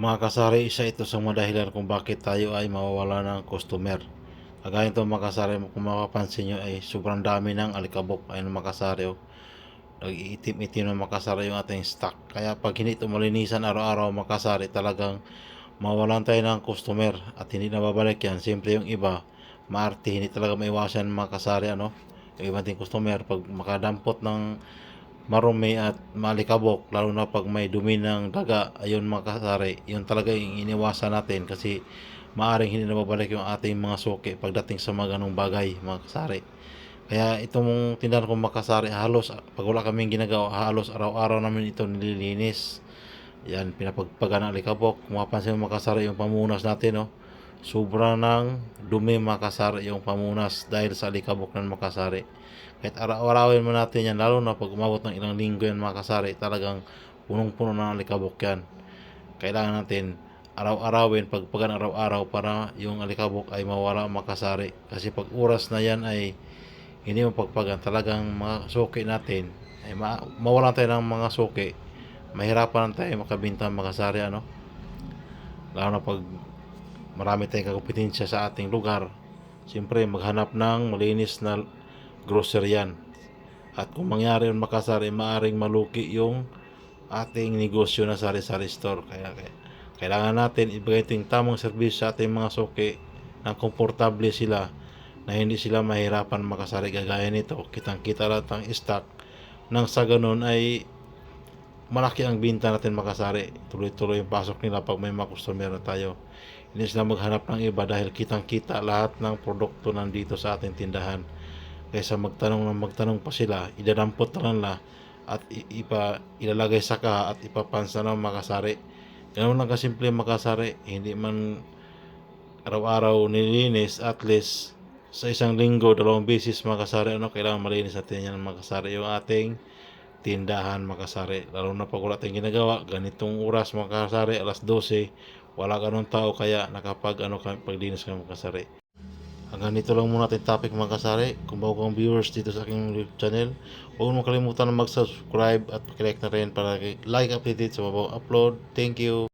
Mga kasari, isa ito sa mga dahilan kung bakit tayo ay mawawala ng customer. Kagaya ito mga kasari, kung mapapansin nyo ay sobrang dami ng alikabok. Ayun mga kasari, oh. nag-iitim-itim ng mga kasari yung ating stock. Kaya pag hindi ito malinisan araw-araw mga kasari, talagang mawalan tayo ng customer at hindi na babalik yan. Siyempre yung iba, maarte, hindi talaga maiwasan mga kasari, ano? Yung ibang ting customer, pag makadampot ng marumi at malikabok lalo na pag may dumi ng daga. Ayun mga kasari yun talaga yung iniwasan natin kasi maaring hindi na babalik yung ating mga suki pagdating sa mga ganong bagay mga kasari. Kaya itong tindahan ko mga kasari halos pag wala kaming ginagawa halos araw-araw namin ito nililinis. Yan pinapagpaga ng alikabok. Kung mapansin mo mga kasari yung pamunas natin no sobra ng dumi mga kasari yung pamunas dahil sa alikabok ng mga kasari kahit araw-arawin mo natin yan, lalo na pag umabot ng ilang linggo yan mga kasari, talagang punong-puno ng alikabok yan. Kailangan natin araw-arawin, pagpagan araw-araw para yung alikabok ay mawala mga kasari. Kasi pag oras na yan ay hindi mo pagpagan, talagang mga suki natin, ay ma- mawalan tayo ng mga suki, mahirapan tayo makabinta mga kasari, ano? Lalo na pag marami tayong kakumpetensya sa ating lugar, siyempre maghanap ng malinis na groceryan. At kung mangyari yung makasari, maaring maluki yung ating negosyo na sari-sari store. Kaya, kaya kailangan natin ibigay yung tamang serbisyo sa ating mga suki na komportable sila na hindi sila mahirapan makasari gagaya nito. Kitang-kita lahat ang stock nang sa ganun ay malaki ang binta natin makasari. Tuloy-tuloy yung pasok nila pag may mga customer na tayo. Hindi sila maghanap ng iba dahil kitang-kita lahat ng produkto nandito sa ating tindahan kaysa magtanong ng magtanong pa sila, idadampot na nila at ipa, ilalagay sa kaha at ipapansa ng makasari. Ganun lang kasimple makasari, hindi man araw-araw nilinis, at least sa isang linggo, dalawang beses makasari, ano, kailangan malinis natin yan makasari yung ating tindahan makasari. Lalo na pag wala tayong ginagawa, ganitong oras makasari, alas 12, wala ganun tao kaya nakapag ano kami paglinis kami makasari. Hanggang dito lang muna ating topic mga kasari. Kung bago kang viewers dito sa aking YouTube channel, huwag mo kalimutan na mag-subscribe at pakilike na rin para like updated sa mabawang upload. Thank you!